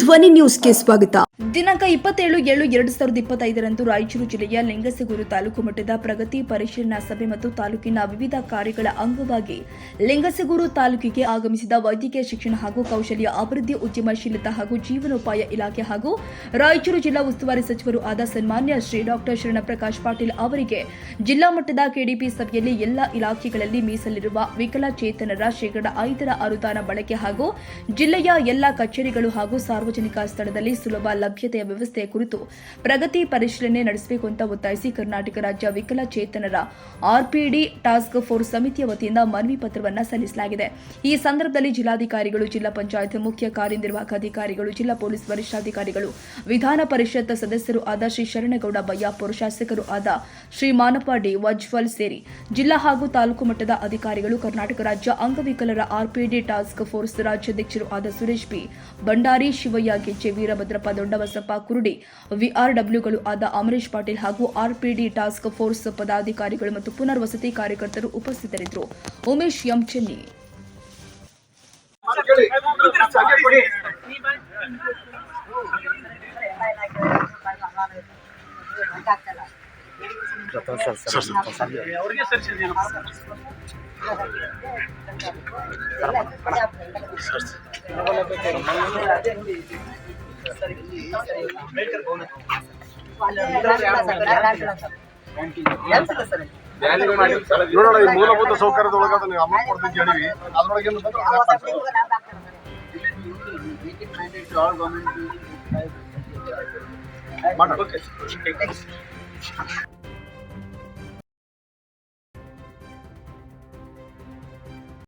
ಧ್ವನಿ ನ್ಯೂಸ್ಗೆ ಸ್ವಾಗತ. ದಿನಾಂಕ ಇಪ್ಪತ್ತೇಳು ಏಳು ಎರಡು ಸಾವಿರದ ಇಪ್ಪತ್ತೈದರಂದು ರಾಯಚೂರು ಜಿಲ್ಲೆಯ ಲಿಂಗಸಗೂರು ತಾಲೂಕು ಮಟ್ಟದ ಪ್ರಗತಿ ಪರಿಶೀಲನಾ ಸಭೆ ಮತ್ತು ತಾಲೂಕಿನ ವಿವಿಧ ಕಾರ್ಯಗಳ ಅಂಗವಾಗಿ ಲಿಂಗಸಗೂರು ತಾಲೂಕಿಗೆ ಆಗಮಿಸಿದ ವೈದ್ಯಕೀಯ ಶಿಕ್ಷಣ ಹಾಗೂ ಕೌಶಲ್ಯ ಅಭಿವೃದ್ಧಿ ಉದ್ಯಮಶೀಲತಾ ಹಾಗೂ ಜೀವನೋಪಾಯ ಇಲಾಖೆ ಹಾಗೂ ರಾಯಚೂರು ಜಿಲ್ಲಾ ಉಸ್ತುವಾರಿ ಸಚಿವರು ಆದ ಸನ್ಮಾನ್ಯ ಶ್ರೀ ಡಾಕ್ಟರ್ ಶರಣಪ್ರಕಾಶ್ ಪಾಟೀಲ್ ಅವರಿಗೆ ಜಿಲ್ಲಾ ಮಟ್ಟದ ಕೆಡಿಪಿ ಸಭೆಯಲ್ಲಿ ಎಲ್ಲ ಇಲಾಖೆಗಳಲ್ಲಿ ಮೀಸಲಿರುವ ವಿಕಲಚೇತನರ ಶೇಕಡಾ ಐದರ ಅನುದಾನ ಬಳಕೆ ಹಾಗೂ ಜಿಲ್ಲೆಯ ಎಲ್ಲ ಕಚೇರಿಗಳು ಹಾಗೂ ಸಾರ್ವಜನಿಕ ಸ್ಥಳದಲ್ಲಿ ಸುಲಭ ಲಭ್ಯತೆಯ ವ್ಯವಸ್ಥೆ ಕುರಿತು ಪ್ರಗತಿ ಪರಿಶೀಲನೆ ನಡೆಸಬೇಕು ಅಂತ ಒತ್ತಾಯಿಸಿ ಕರ್ನಾಟಕ ರಾಜ್ಯ ವಿಕಲಚೇತನರ ಆರ್ಪಿಡಿ ಟಾಸ್ಕ್ ಫೋರ್ಸ್ ಸಮಿತಿಯ ವತಿಯಿಂದ ಮನವಿ ಪತ್ರವನ್ನು ಸಲ್ಲಿಸಲಾಗಿದೆ. ಈ ಸಂದರ್ಭದಲ್ಲಿ ಜಿಲ್ಲಾಧಿಕಾರಿಗಳು, ಜಿಲ್ಲಾ ಪಂಚಾಯತ್ ಮುಖ್ಯ ಕಾರ್ಯನಿರ್ವಾಹಕ ಅಧಿಕಾರಿಗಳು, ಜಿಲ್ಲಾ ಪೊಲೀಸ್ ವರಿಷ್ಠಾಧಿಕಾರಿಗಳು, ವಿಧಾನ ಪರಿಷತ್ ಸದಸ್ಯರು ಆದ ಶ್ರೀ ಶರಣಗೌಡ ಬಯ್ಯಾಪುರ ಶಾಸಕರು ಆದ ಶ್ರೀ ಮಾನಪ್ಪ ಡಿ ವಜ್ವಲ್ ಸೇರಿ ಜಿಲ್ಲಾ ಹಾಗೂ ತಾಲೂಕು ಮಟ್ಟದ ಅಧಿಕಾರಿಗಳು, ಕರ್ನಾಟಕ ರಾಜ್ಯ ಅಂಗವಿಕಲರ ಆರ್ಪಿಡಿ ಟಾಸ್ಕ್ ಫೋರ್ಸ್ ರಾಜ್ಯಾಧ್ಯಕ್ಷರು ಆದ ಸುರೇಶ್ ಪಿ ಭಂಡಾರಿ ಶಿವಯ್ಯ ಗೆಜ್ಜೆ ವೀರಭದ್ರಪ್ಪ ದೊಡ್ಡಬಸಪ್ಪ, ಕುರುಡಿ, ವಿಆರ್ಡಬ್ಲ್ಯೂಗಳು ಆದ ಅಮರೇಶ್ ಪಾಟೀಲ್ ಹಾಗೂ ಆರ್ಪಿಡಿ ಟಾಸ್ಕ್ ಫೋರ್ಸ್ ಪದಾಧಿಕಾರಿಗಳು ಮತ್ತು ಪುನರ್ವಸತಿ ಕಾರ್ಯಕರ್ತರು ಉಪಸ್ಥಿತರಿದ್ದರು. ಉಮೇಶ್ ಎಂ ಚೆನ್ನಿ. ನೋಡೋಣ ಈ ಮೂಲಭೂತ ಸೌಕರ್ಯದೊಳಗೆ ಅದನ್ನ ಅಮೌಂಟ್ ಕೊಡ್ತೀನಿ ಹೇಳಿವಿ ಅದ್ರೊಳಗೆ ಏನು